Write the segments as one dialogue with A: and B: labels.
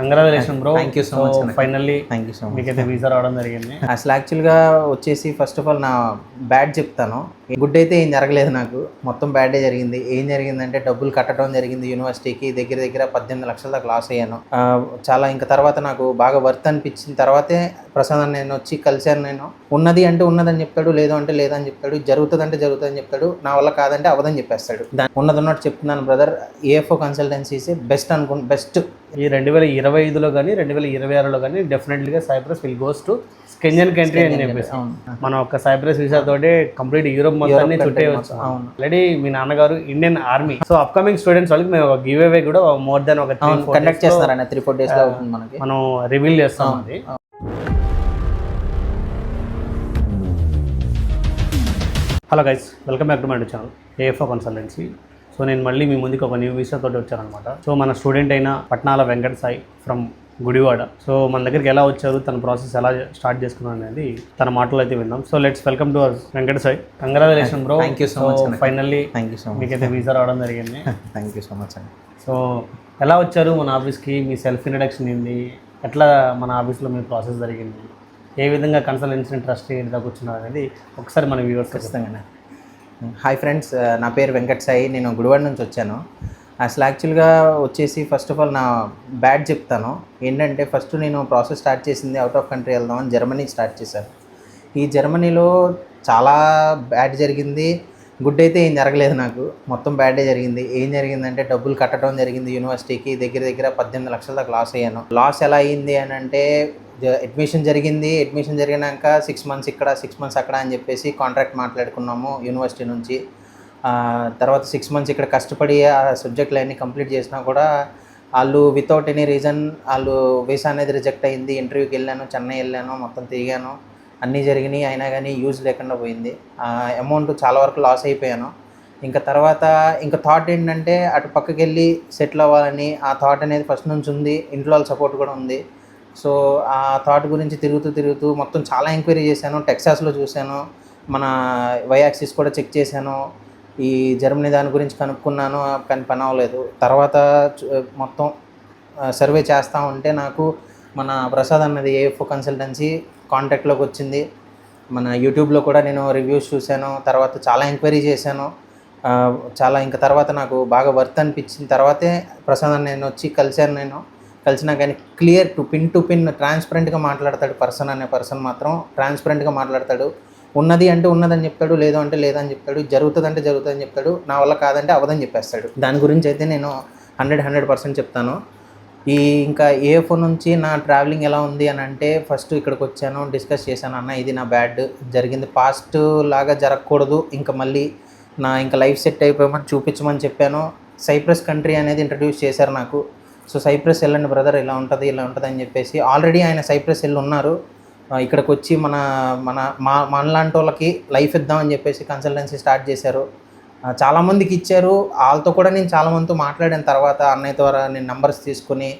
A: Congratulation bro
B: you so much, అన్న.
A: Finally
B: thank you so much
A: మీకైతే visa రావడం జరిగింది.
B: అసలు యాక్చువల్గా వచ్చేసి ఫస్ట్ ఆఫ్ ఆల్ నా బ్యాడ్ చెప్తాను. గుడ్ అయితే ఏం జరగలేదు నాకు. మొత్తం బ్యాడే జరిగింది. ఏం జరిగిందంటే డబ్బులు కట్టడం జరిగింది యూనివర్సిటీకి దగ్గర దగ్గర పద్దెనిమిది లక్షల దాకా లాస్ అయ్యాను. చాలా ఇంకా తర్వాత నాకు బాగా వర్త్ అనిపించిన తర్వాతే ప్రసాద్ నేను వచ్చి కలిశాను నేను. ఉన్నది అంటే ఉన్నదని చెప్తాడు లేదు అంటే లేదని చెప్తాడు. జరుగుతుంది అంటే జరుగుతుందని చెప్తాడు. నా వల్ల కాదంటే అవదని చెప్పేస్తాడు. ఉన్నది ఉన్నట్టు చెప్తున్నాను బ్రదర్ ఏఎఫ్ఓ కన్సల్టెన్సీస్ బెస్ట్ అనుకు బెస్ట్
A: ఈ రెండు వేల ఇరవై ఐదులో కానీ రెండు వేల ఇరవై ఆరులో కానీ డెఫినెట్లీగా Cyprus will goes to Schengen country అని చెప్పేసి. మనం ఒక సైప్రస్ వీసా తోటి కంప్లీట్ యూరోప్ మొత్తాన్ని
B: అవును.
A: ఆల్రెడీ మీ నాన్నగారు Indian army so upcoming students వాళ్ళకి మేము ఒక గివ్ అవే కూడా మోర్ దెన్ ఒక
B: కండక్ట్ చేస్తున్నారన్న త్రీ ఫోర్ డేస్ మనకి.
A: మనం రివీల్ చేస్తాం అది. Hello guys welcome back to my channel AFO consultancy so నేను మళ్ళీ మీ ముందుకు ఒక న్యూ వీసా తోటి వచ్చానమాట సో మన స్టూడెంట్ అయిన పట్నాల వెంకట సాయి ఫ్రమ్ గుడివాడ. సో మన దగ్గరికి ఎలా వచ్చారు తన ప్రాసెస్ ఎలా స్టార్ట్ చేసుకున్నాను అనేది తన మాటలు అయితే విందాం. So let's welcome to our Venkata Sai. Congratulation bro
B: you so much, అన్న.
A: Finally
B: thank you so much
A: మీకైతే వీసా రావడం జరిగింది.
B: థ్యాంక్ యూ సో మచ్ అండి
A: సో ఎలా వచ్చారు మన ఆఫీస్కి మీ సెల్ఫ్ ఇంట్రడక్షన్ ఏంది? ఎట్లా మన ఆఫీస్లో మీ ప్రాసెస్ జరిగింది? ఏ విధంగా కన్సల్టెన్సీని ట్రస్ట్ చేయడానికి కూర్చున్నారు అనేది ఒకసారి మన వ్యూవర్స్
B: ఖచ్చితంగానే హాయ్ ఫ్రెండ్స్ uh, నా పేరు వెంకట్ సాయి. నేను గుడివాడ నుంచి వచ్చాను. అసలు యాక్చువల్గా వచ్చేసి ఫస్ట్ ఆఫ్ ఆల్ నా బ్యాడ్ చెప్తాను. ఏంటంటే ఫస్ట్ నేను ప్రాసెస్ స్టార్ట్ చేసింది అవుట్ ఆఫ్ కంట్రీ వెళ్దామని జర్మనీ స్టార్ట్ చేశాను. ఈ జర్మనీలో చాలా బ్యాడ్ జరిగింది. గుడ్ అయితే ఏం జరగలేదు నాకు. మొత్తం బ్యాడే జరిగింది. ఏం జరిగిందంటే డబ్బులు కట్టడం జరిగింది యూనివర్సిటీకి దగ్గర దగ్గర పద్దెనిమిది లక్షల దాకా లాస్ అయ్యాను. లాస్ ఎలా అయింది అని అంటే అడ్మిషన్ జరిగింది. అడ్మిషన్ జరిగినాక సిక్స్ మంత్స్ ఇక్కడ సిక్స్ మంత్స్ అక్కడ అని చెప్పేసి కాంట్రాక్ట్ మాట్లాడుకున్నాము యూనివర్సిటీ నుంచి. తర్వాత సిక్స్ మంత్స్ ఇక్కడ కష్టపడి ఆ సబ్జెక్టులు అన్నీ కంప్లీట్ చేసినా కూడా వాళ్ళు వితౌట్ ఎనీ రీజన్ వాళ్ళు వీసా అనేది రిజెక్ట్ అయింది. ఇంటర్వ్యూకి వెళ్ళాను చెన్నై వెళ్ళాను మొత్తం తిరిగాను. అన్నీ జరిగినాయి అయినా కానీ యూజ్ లేకుండా పోయింది. ఆ అమౌంట్ చాలా వరకు లాస్ అయిపోయాను. ఇంకా తర్వాత ఇంకా థాట్ ఏంటంటే అటు పక్కకి వెళ్ళి సెటిల్ అవ్వాలని ఆ థాట్ అనేది ఫస్ట్ నుంచి ఉంది. ఇంట్లో వాళ్ళ సపోర్ట్ కూడా ఉంది. సో ఆ థాట్ గురించి తిరుగుతూ తిరుగుతూ మొత్తం చాలా ఎంక్వైరీ చేశాను. టెక్సాస్లో చూశాను. మన వైయాక్సిస్ కూడా చెక్ చేశాను. ఈ జర్మనీ దాని గురించి కనుక్కున్నాను. కానీ పని అవ్వలేదు. తర్వాత మొత్తం సర్వే చేస్తూ ఉంటే నాకు మన ప్రసాద్ అన్నది ఏఎఫ్ఓ కన్సల్టెన్సీ కాంటాక్ట్లోకి వచ్చింది. మన యూట్యూబ్లో కూడా నేను రివ్యూస్ చూశాను తర్వాత చాలా ఎంక్వైరీ చేశాను. చాలా ఇంకా తర్వాత నాకు బాగా వర్త్ అనిపించిన తర్వాతే ప్రసాద్ నేను వచ్చి కలిశాను నేను. కలిసినా కానీ clear to pin to pin ట్రాన్స్పరెంట్గా మాట్లాడతాడు పర్సన్ అనే పర్సన్ మాత్రం. ట్రాన్స్పరెంట్గా మాట్లాడతాడు. ఉన్నది అంటే ఉన్నదని చెప్తాడు లేదు అంటే లేదని చెప్తాడు జరుగుతుంది అంటే జరుగుతుందని చెప్తాడు నా వల్ల కాదంటే అవదని చెప్పేస్తాడు. దాని గురించి అయితే నేను హండ్రెడ్ హండ్రెడ్ పర్సెంట్ చెప్తాను. ఈ ఇంకా ఏ ఫోన్ నుంచి నా ట్రావెలింగ్ ఎలా ఉంది అని అంటే ఫస్ట్ ఇక్కడికి వచ్చాను డిస్కస్ చేశాను. అన్న ఇది నా బ్యాడ్ జరిగింది. పాస్ట్ లాగా జరగకూడదు. ఇంకా మళ్ళీ నా ఇంకా లైఫ్ సెట్ అయిపోయామని చూపించమని చెప్పాను. సైప్రస్ కంట్రీ అనేది ఇంట్రడ్యూస్ చేశారు నాకు. సో సైప్రస్ వెళ్ళండి బ్రదర్ ఇలా ఉంటుంది ఇలా ఉంటుంది అని చెప్పేసి. ఆల్రెడీ ఆయన సైప్రస్ వెళ్ళి ఉన్నారు. ఇక్కడికి వచ్చి మన మన మా మనలాంటి వాళ్ళకి లైఫ్ ఇద్దామని చెప్పేసి కన్సల్టెన్సీ స్టార్ట్ చేశారు. చాలామందికి ఇచ్చారు. వాళ్ళతో కూడా నేను చాలామందితో మాట్లాడిన. తర్వాత అన్నయ్య ద్వారా నేను నంబర్స్ తీసుకుని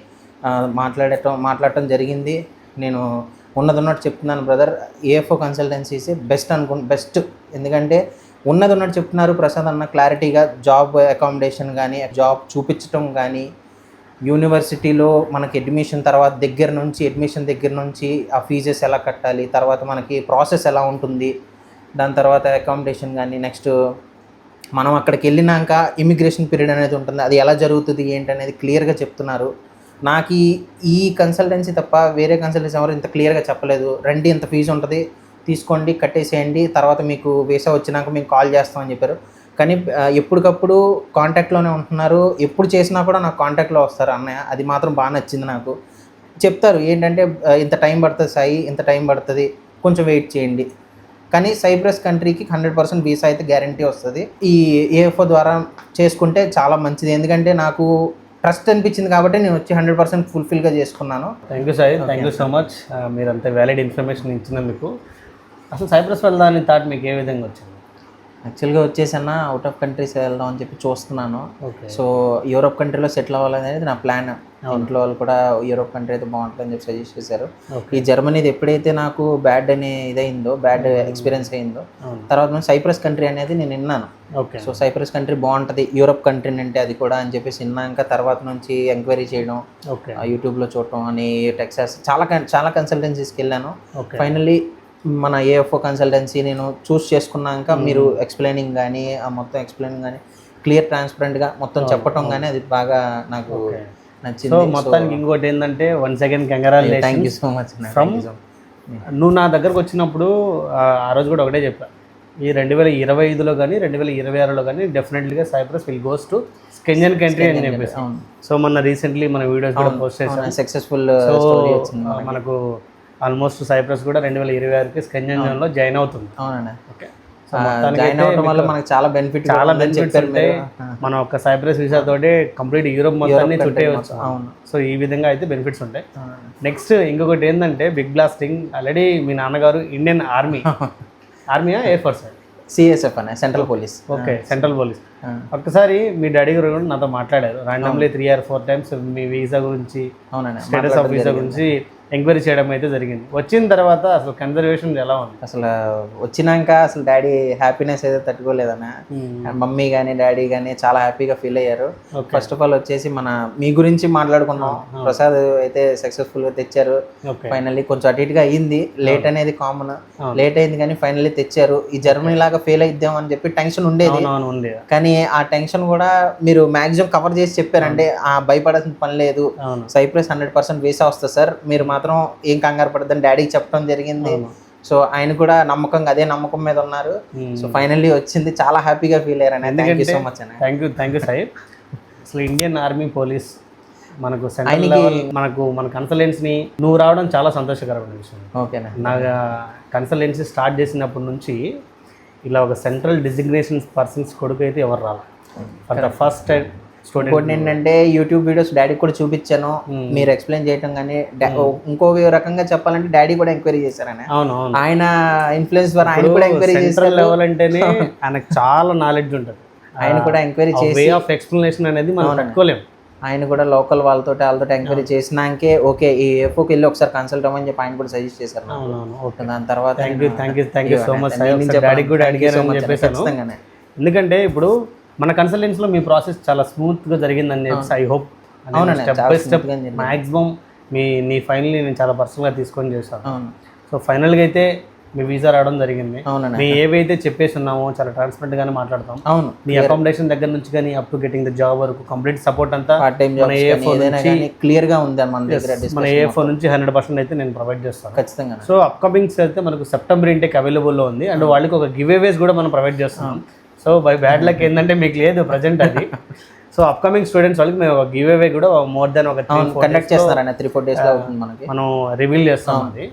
B: మాట్లాడటం మాట్లాడటం జరిగింది. నేను ఉన్నది ఉన్నట్టు చెప్తున్నాను బ్రదర్ ఏఎఫ్ఓ కన్సల్టెన్సీస్ బెస్ట్ అనుకు బెస్ట్ ఎందుకంటే ఉన్నది ఉన్నట్టు చెప్తున్నారు ప్రసాద్ అన్న క్లారిటీగా జాబ్ అకామిడేషన్ కానీ జాబ్ చూపించటం కానీ యూనివర్సిటీలో మనకి అడ్మిషన్ తర్వాత దగ్గర నుంచి అడ్మిషన్ దగ్గర నుంచి ఆ ఫీజెస్ ఎలా కట్టాలి తర్వాత మనకి ప్రాసెస్ ఎలా ఉంటుంది దాని తర్వాత అకామిడేషన్ కానీ నెక్స్ట్ మనం అక్కడికి వెళ్ళినాక ఇమిగ్రేషన్ పీరియడ్ అనేది ఉంటుంది. అది ఎలా జరుగుతుంది ఏంటి అనేది క్లియర్గా చెప్తున్నారు. నాకు ఈ ఈ కన్సల్టెన్సీ తప్ప వేరే కన్సల్టెన్సీ ఎవరు ఇంత క్లియర్గా చెప్పలేదు. రండి ఇంత ఫీజు ఉంటుంది తీసుకోండి కట్టేసేయండి తర్వాత మీకు వీసా వచ్చినాక మేము కాల్ చేస్తామని చెప్పారు. కానీ ఎప్పటికప్పుడు కాంటాక్ట్లోనే ఉంటున్నారు. ఎప్పుడు చేసినా కూడా నాకు కాంటాక్ట్లో వస్తారు అన్నయ్య. అది మాత్రం బాగా నచ్చింది నాకు. చెప్తారు ఏంటంటే ఇంత టైం పడుతుంది సాయి ఇంత టైం పడుతుంది కొంచెం వెయిట్ చేయండి. కానీ సైప్రస్ కంట్రీకి హండ్రెడ్ పర్సెంట్ వీసా అయితే గ్యారంటీ వస్తుంది. ఈ ఏఎఫ్ఓ ద్వారా చేసుకుంటే చాలా మంచిది. ఎందుకంటే నాకు ట్రస్ట్ అనిపించింది కాబట్టి నేను వచ్చి హండ్రెడ్ పర్సెంట్ ఫుల్ఫిల్గా చేసుకున్నాను.
A: Thank you Sai thank you so much మీరు అంత వ్యాలిడ్ ఇన్ఫర్మేషన్ ఇచ్చినందుకు. అసలు సైప్రస్ వెళ్దామని థాట్ మీకు ఏ విధంగా వచ్చింది?
B: యాక్చువల్గా వచ్చేసన్న అవుట్ ఆఫ్ కంట్రీస్ వెళ్దాం అని చెప్పి చూస్తున్నాను. సో యూరోప్ కంట్రీలో సెటిల్ అవ్వాలనేది నా ప్లాన్ ఇంట్లో వాళ్ళు కూడా యూరోప్ కంట్రీ అయితే బాగుంటుంది అని చెప్పి సజెస్ట్ చేశారు. ఈ జర్మనీది ఎప్పుడైతే నాకు బ్యాడ్ అనే ఇదైందో బ్యాడ్ ఎక్స్పీరియన్స్ అయిందో
A: అవును.
B: తర్వాత నుంచి సైప్రస్ కంట్రీ అనేది నేను విన్నాను.
A: ఓకే
B: సో సైప్రస్ కంట్రీ బాగుంటుంది యూరోప్ కంట్రీ అంటే అది కూడా అని చెప్పేసి విన్నాక తర్వాత నుంచి ఎంక్వైరీ చేయడం
A: ఓకే
B: ఆ యూట్యూబ్లో చూడటం అని టెక్సాస్ చాలా కన్- చాలా కన్సల్టెన్సీస్కి వెళ్ళాను. ఫైనల్లీ మన ఏఎఫ్ఓ కన్సల్టెన్సీ నేను చూస్ చేసుకున్నాక మీరు ఎక్స్ప్లెయినింగ్ కానీ ఆ మొత్తం ఎక్స్ప్లెయినింగ్ కానీ క్లియర్ ట్రాన్స్పరెంట్గా మొత్తం చెప్పటం కానీ అది బాగా నాకు.
A: సో మొత్తానికి ఇంకోటి ఏంటంటే one second
B: thank
A: congratulation
B: you so much
A: From- నువ్వు నా దగ్గరకు వచ్చినప్పుడు ఆ రోజు కూడా ఒకటే చెప్పా. ఈ రెండు వేల ఇరవై ఐదులో కానీ రెండు వేల ఇరవై ఆరులో కానీ డెఫినెట్లీగా Cyprus will goes to Schengen country అని చెప్పేసి. సో మొన్న రీసెంట్లీ మన వీడియోస్ కూడా పోస్ట్ చేసాం
B: సక్సెస్ఫుల్
A: సో మనకు. ఆల్మోస్ట్ సైప్రస్ కూడా రెండు వేల ఇరవై ఆరుకి స్కెంజన్ జోన్లో జాయిన్ అవుతుంది.
B: అవునండి
A: ఓకే
B: జాయిన్ అవడం వల్ల మనకు చాలా బెనిఫిట్
A: చాలా బెనిఫిట్స్ ఉంటాయి. మనం ఒక సైప్రస్ వీసా తోటి కంప్లీట్ యూరోప్ మొత్తాన్ని చుట్టేయచ్చు
B: అవును.
A: సో ఈ విధంగా అయితే బెనిఫిట్స్ ఉంటాయి. నెక్స్ట్ ఇంకొకటి ఏంటంటే బిగ్ బ్లాస్టింగ్ ఆల్రెడీ మీ నాన్నగారు ఇండియన్ ఆర్మీ ఆర్మీయా ఎయిర్ ఫోర్స్
B: సిఎస్ఎఫ్ అనే central police
A: okay central police ఒక్కసారి మీ డాడీ గారు కూడా నాతో మాట్లాడారు. ర్యాండమ్లీ త్రీ ఆర్ ఫోర్ టైమ్స్ మీ వీసా గురించి స్టేటస్ ఆఫ్ వీసా గురించి ఎంక్వైరీ చేయడం అయితే జరిగింది. వచ్చిన తర్వాత అసలు కన్జర్వేషన్ ఎలా ఉంది?
B: అసలు వచ్చినాక అసలు డాడీ హ్యాపీనెస్ అయితే తట్టుకోలేదన్న. మమ్మీ కానీ డాడీ కానీ చాలా హ్యాపీగా ఫీల్ అయ్యారు. ఫస్ట్ ఆఫ్ ఆల్ వచ్చేసి మన మీ గురించి మాట్లాడుకున్నాం. ప్రసాద్ అయితే సక్సెస్ఫుల్గా తెచ్చారు. ఫైనల్లీ కొంచెం అటు ఇటుగా అయ్యింది లేట్ అనేది కామన్. లేట్ అయింది కానీ ఫైనల్లీ తెచ్చారు. ఈ జర్మనీ లాగా ఫెయిల్ అయిద్దాం అని చెప్పి టెన్షన్ ఉండేది.
A: ఉంది
B: కానీ ఆ టెన్షన్ కూడా మీరు మాక్సిమం కవర్ చేసి చెప్పారంటే ఆ భయపడాల్సిన పని లేదు. సైప్రస్ హండ్రెడ్ పర్సెంట్ వీసా వస్తుంది సార్. మీరు మాత్రం ఏం కంగారు పడద్దని డాడీకి చెప్పడం జరిగింది. సో ఆయన కూడా నమ్మకంగా అదే నమ్మకం మీద ఉన్నారు. సో ఫైనల్లీ వచ్చింది. చాలా హ్యాపీగా ఫీల్ అయ్యారు అన్న థ్యాంక్ యూ సో మచ్ అన్న.
A: Thank you thank you Sai అసలు ఇండియన్ ఆర్మీ పోలీస్ మనకు సెంట్రల్ లెవెల్ మనకు మన కన్సల్టెన్సీని నువ్వు రావడం చాలా సంతోషకరమైన విషయం.
B: ఓకేనా
A: నా కన్సల్టెన్సీ స్టార్ట్ చేసినప్పటి నుంచి ఇలా ఒక సెంట్రల్ డిజిగ్నేషన్ పర్సన్స్ కొడుకు అయితే ఎవరు రాలి? For the first time student
B: ఇంకోటి ఏంటంటే యూట్యూబ్ వీడియోస్ డాడీకి కూడా చూపించాను.
A: Hmm.
B: మీరు ఎక్స్ప్లెయిన్ చేయటం కానీ డా- ఇంకో రకంగా చెప్పాలంటే డాడీ కూడా ఎంక్వైరీ చేశారన్న
A: అవును
B: ఆయన ఇన్ఫ్లుయెన్స్ ద్వారా ఆయన కూడా ఎంక్వైరీ చేశారు.
A: లెవెల్ అంటేనే ఆయనకు చాలా నాలెడ్జ్ ఉంటుంది.
B: ఆయన కూడా ఎంక్వైరీ చేసి
A: వే ఆఫ్ ఎక్స్ప్లెనేషన్ అనేది మనం తట్టుకోలేం
B: ఆయన కూడా లోకల్ వాళ్ళతో వాళ్ళతో ఎంక్వైరీ చేసినాకే ఓకే ఈ ఎఫ్ఓకి వెళ్ళి ఒకసారి కన్సల్ట్ అవ్వని చెప్పి ఆయన కూడా సజెస్ట్ చేశారు
A: ఓకే.
B: దాని తర్వాత
A: సో మచ్ అడిగాను. ఎందుకంటే ఇప్పుడు మన కన్సల్టెన్సీలో మీ ప్రాసెస్ చాలా స్మూత్గా జరిగిందని చెప్పి ఐ హోప్
B: అవునండి,
A: స్టెప్ బై స్టెప్. మాక్సిమం మీ నీ ఫైనల్ నేను చాలా personal గా తీసుకొని చేశాను సో ఫైనల్గా అయితే మీ వీసా రావడం జరిగింది.
B: అవునండి
A: మీ ఏవైతే చెప్పేసి ఉన్నామో చాలా transparent గానే మాట్లాడతాం.
B: అవును.
A: మీ అకామిడేషన్ దగ్గర నుంచి కానీ up to getting the job వరకు కంప్లీట్ సపోర్ట్ అంతా మన నుంచి-
B: క్లియర్గా ఉంది మన దగ్గర
A: మన. ఏఎఫ్ఓ నుంచి హండ్రెడ్ పర్సెంట్ అయితే నేను ప్రొవైడ్ చేస్తాను.
B: ఖచ్చితంగా
A: సో అప్కమింగ్స్ అయితే మనకు సెప్టెంబర్ ఇంటెక్ అవైలబుల్లో ఉంది. అండ్ వాళ్ళకి ఒక గివ్ అవేస్ కూడా మనం ప్రొవైడ్ చేస్తున్నాం. సో బై బ్యాడ్ లక్ ఏంటంటే మీకు లేదు ప్రజెంట్ అది. సో అప్కమింగ్ స్టూడెంట్స్ వాళ్ళకి మేము ఒక గివ్ అవే కూడా మోర్ దెన్ ఒక
B: కండక్ట్ చేస్తారన్న త్రీ ఫోర్ డేస్లో
A: మనం రివీల్ చేస్తాం అది.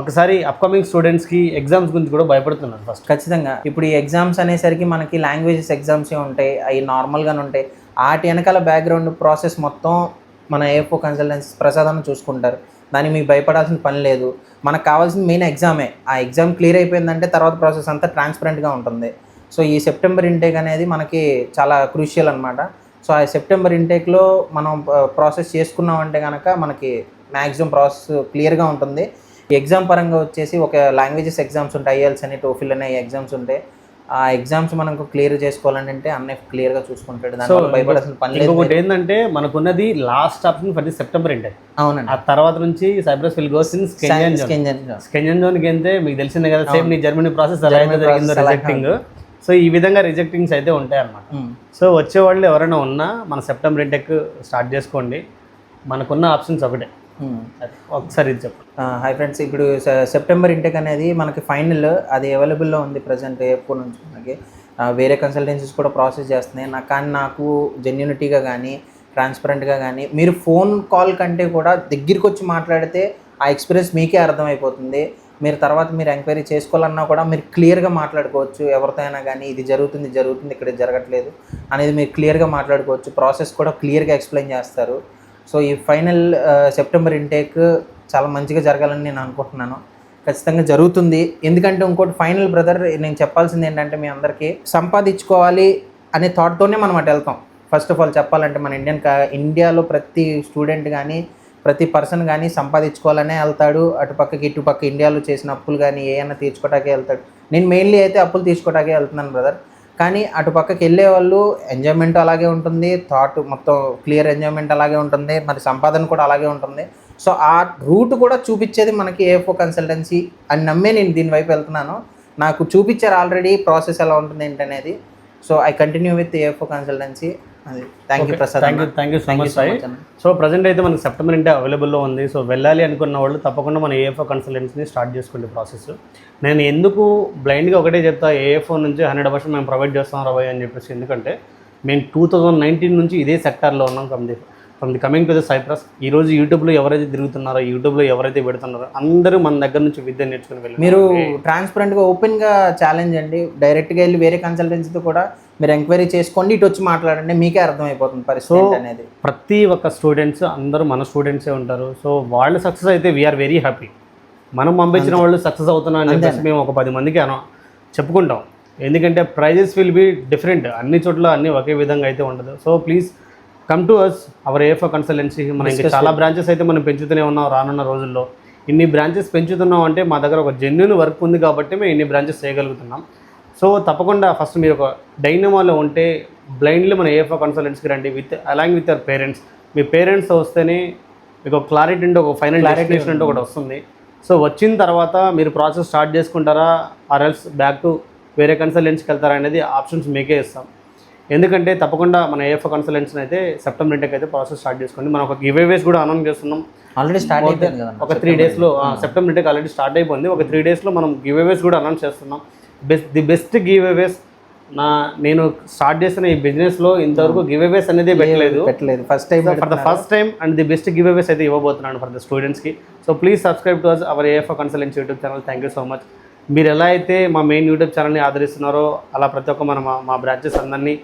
A: ఒకసారి అప్కమింగ్ స్టూడెంట్స్కి ఎగ్జామ్స్ గురించి కూడా భయపడుతున్నారు ఫస్ట్
B: ఖచ్చితంగా. ఇప్పుడు ఈ ఎగ్జామ్స్ అనేసరికి మనకి లాంగ్వేజెస్ ఎగ్జామ్స్ ఉంటాయి అవి నార్మల్గానే ఉంటాయి. వాటి వెనకాల బ్యాక్గ్రౌండ్ ప్రాసెస్ మొత్తం మన ఏఫో కన్సల్టెన్సీ ప్రసాదాన్ని చూసుకుంటారు. దానికి మీకు భయపడాల్సిన పని లేదు. మనకు కావాల్సిన మెయిన్ ఎగ్జామే ఆ ఎగ్జామ్ క్లియర్ అయిపోయిందంటే తర్వాత ప్రాసెస్ అంతా ట్రాన్స్పరెంట్గా ఉంటుంది. సో ఈ సెప్టెంబర్ ఇంటేక్ అనేది మనకి చాలా క్రూషియల్ అనమాట సో ఆ సెప్టెంబర్ ఇంటేక్లో మనం ప్రాసెస్ చేసుకున్నామంటే కనుక మనకి మ్యాక్సిమం ప్రాసెస్ క్లియర్గా ఉంటుంది. ఎగ్జామ్ పరంగా వచ్చేసి ఒక లాంగ్వేజెస్ ఎగ్జామ్స్ ఉంటాయి ఐఎల్స్ అని టోఫిల్ అనే ఎగ్జామ్స్ ఉంటాయి. ఆ ఎగ్జామ్స్ మనకు క్లియర్ చేసుకోవాలంటే అన్నయ్య క్లియర్గా చూసుకుంటాడు. దానివల్ల భయపడాల్సిన పని లేదు.
A: ఇంకొకటి ఏంటంటే మనకున్నది last option for the September intake
B: అవునండి.
A: ఆ తర్వాత నుంచి Cyprus will goes in Schengen zone వెళ్తే మీకు తెలిసిందే కదా సేమ్ నీ జర్మనీ ప్రాసెస్ అయితే జరిగిందో రిజెక్టింగ్ సో ఈ విధంగా రిజెక్టింగ్స్ అయితే ఉంటాయి అన్నమాట. సో వచ్చే వాళ్ళు ఎవరైనా ఉన్నా మన సెప్టెంబర్ ఇంటెక్ స్టార్ట్ చేసుకోండి. మనకున్న ఆప్షన్స్ ఒకటే. ఒకసారి ఇది చెప్పండి
B: హాయ్ ఫ్రెండ్స్ ఇప్పుడు సెప్టెంబర్ ఇంటెక్ అనేది మనకి ఫైనల్ అది అవైలబుల్లో ఉంది ప్రజెంట్ ఎప్పుడు నుంచి మనకి. వేరే కన్సల్టెన్సీస్ కూడా ప్రాసెస్ చేస్తున్నాయి. నాకు కానీ నాకు జెన్యునిటీగా కానీ ట్రాన్స్పరెంట్గా కానీ మీరు ఫోన్ కాల్ కంటే కూడా దగ్గరికి వచ్చి మాట్లాడితే ఆ ఎక్స్పీరియన్స్ మీకే అర్థమైపోతుంది. మీరు తర్వాత మీరు ఎంక్వైరీ చేసుకోవాలన్నా కూడా మీరు క్లియర్గా మాట్లాడుకోవచ్చు. ఎవరితో అయినా కానీ ఇది జరుగుతుంది జరుగుతుంది ఇక్కడ జరగట్లేదు అనేది మీరు క్లియర్గా మాట్లాడుకోవచ్చు. ప్రాసెస్ కూడా క్లియర్గా ఎక్స్ప్లెయిన్ చేస్తారు. సో ఈ ఫైనల్ సెప్టెంబర్ ఇంటేక్ చాలా మంచిగా జరగాలని నేను అనుకుంటున్నాను. ఖచ్చితంగా జరుగుతుంది. ఎందుకంటే ఇంకోటి ఫైనల్ బ్రదర్ నేను చెప్పాల్సింది ఏంటంటే మీ అందరికీ సంపాదించుకోవాలి అనే థాట్తోనే మనం అటు వెళ్తాం. ఫస్ట్ ఆఫ్ ఆల్ చెప్పాలంటే మన ఇండియన్ కా ఇండియాలో ప్రతి స్టూడెంట్ కానీ ప్రతి పర్సన్ కానీ సంపాదించుకోవాలనే వెళ్తాడు. అటుపక్కకి ఇటుపక్క ఇండియాలో చేసిన అప్పులు కానీ ఏమైనా తీర్చుకోటాకే వెళ్తాడు. నేను మెయిన్లీ అయితే అప్పులు తీసుకోటాకే వెళ్తున్నాను బ్రదర్. కానీ అటు పక్కకి వెళ్ళే వాళ్ళు ఎంజాయ్మెంట్ అలాగే ఉంటుంది థాట్ మొత్తం క్లియర్ ఎంజాయ్మెంట్ అలాగే ఉంటుంది మరి సంపాదన కూడా అలాగే ఉంటుంది. సో ఆ రూట్ కూడా చూపించేది మనకి ఏఎఫ్ఓ కన్సల్టెన్సీ అని నమ్మే నేను దీని వైపు వెళ్తున్నాను. నాకు చూపించారు ఆల్రెడీ ప్రాసెస్ ఎలా ఉంటుంది ఏంటనేది so I continue with AFO consultancy thank you Prasad
A: thank you thank you so much Sai so present అయితే మనకి సెప్టెంబర్ ఇంటే అవైలబుల్లో ఉంది. సో వెళ్ళాలి అనుకున్న వాళ్ళు తప్పకుండా మన ఏఎఫ్ఓ కన్సల్టెన్సీని స్టార్ట్ చేసుకోండి ప్రాసెస్ నేను ఎందుకు బ్లైండ్గా ఒకటే చెప్తా ఏఎఫ్ఓ నుంచి హండ్రెడ్ పర్సెంట్ మేము ప్రొవైడ్ చేస్తాం రవై అని చెప్పేసి. ఎందుకంటే మేము టూ థౌజండ్ నైన్టీన్ నుంచి ఇదే సెక్టార్లో ఉన్నాం the from the coming to the Cyprus ఈ రోజు యూట్యూబ్లో ఎవరైతే తిరుగుతున్నారో యూట్యూబ్లో ఎవరైతే పెడుతున్నారో అందరూ మన దగ్గర నుంచి విద్య నేర్చుకుని వెళ్ళి
B: మీరు ట్రాన్స్పరెంట్గా ఓపెన్గా ఛాలెంజ్ అండి. డైరెక్ట్గా వెళ్ళి వేరే కన్సల్టెన్సీతో కూడా మీరు ఎంక్వైరీ చేసుకోండి ఇటు వచ్చి మాట్లాడండి మీకే అర్థమైపోతుంది పరిస్థితి అనేది
A: ప్రతి ఒక్క స్టూడెంట్స్ అందరూ మన స్టూడెంట్సే ఉంటారు. సో వాళ్ళు సక్సెస్ అయితే వీఆర్ వెరీ హ్యాపీ మనం పంపించిన వాళ్ళు సక్సెస్ అవుతున్నా అని చెప్పేసి మేము ఒక పది మందికి అన చెప్పుకుంటాం. ఎందుకంటే ప్రైజెస్ విల్ బి డిఫరెంట్ అన్ని చోట్ల అన్ని ఒకే విధంగా అయితే ఉండదు. So please come to us our AF consultancy మనం ఇంకా చాలా బ్రాంచెస్ అయితే మనం పెంచుతూనే ఉన్నాం రానున్న రోజుల్లో. ఇన్ని బ్రాంచెస్ పెంచుతున్నాం అంటే మా దగ్గర ఒక జెన్యున్ వర్క్ ఉంది కాబట్టి మేము ఇన్ని బ్రాంచెస్ చేయగలుగుతున్నాం. సో తప్పకుండా ఫస్ట్ మీరు ఒక డైనమాలో ఉంటే బ్లైండ్లీ మన ఏఎఫ్ఓ కన్సల్టెన్స్కి రండి with along with your parents me parents వస్తేనే మీకు ఒక క్లారిటీ అంటే ఒక ఫైనల్ డెస్టినేషన్ అంటే ఒకటి వస్తుంది. సో వచ్చిన తర్వాత మీరు ప్రాసెస్ స్టార్ట్ చేసుకుంటారా? ఆర్ ఎల్స్ బ్యాక్ టు వేరే కన్సల్టెన్స్కి వెళ్తారా అనేది ఆప్షన్స్ మీకే ఇస్తాం. ఎందుకంటే తప్పకుండా మన ఏఎఫ్ఓ కన్సల్టెన్సీని అయితే సెప్టెంబర్ ఇంటికి అయితే ప్రాసెస్ స్టార్ట్ చేసుకోండి మనం ఒక గివేవేస్ కూడా అనౌన్స్ చేస్తున్నాం.
B: ఆల్రెడీ స్టార్ట్ అయిపోయింది కదా
A: ఒక త్రీ డేస్లో సెప్టెంబర్ ఇంటికి ఆల్రెడీ స్టార్ట్ అయిపోయింది. ఒక త్రీ డేస్లో మనం గివేవేస్ కూడా అనౌన్స్ చేస్తున్నాం. బెస్ట్ ది బెస్ట్ గివేవేస్ నా నేను స్టార్ట్ చేసిన ఈ బిజినెస్లో ఇంతవరకు గివేవేస్ అనేది పెట్టలేదు.
B: పెట్టలేదు. First time
A: for the first time and the best giveaways అయితే ఇవ్వబోతున్నాను ఫర్ ద స్టూడెంట్స్కి so please subscribe to our AF consultancy YouTube channel thank you so much మీరు ఎలా అయితే మా మెయిన్ యూట్యూబ్ ఛానల్ని ఆదరిస్తున్నారో అలా ప్రతి ఒక్క మన మా- మా బ్రాంచెస్ అందరినీ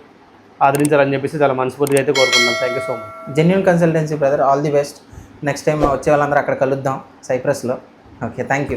A: ఆదరించాలని చెప్పేసి చాలా మనస్ఫూర్తిగా అయితే కోరుకుంటున్నాం. Thank you so much
B: genuine consultancy brother all the best next time వచ్చే వాళ్ళందరూ అక్కడ కలుద్దాం సైప్రస్లో ఓకే థ్యాంక్ యూ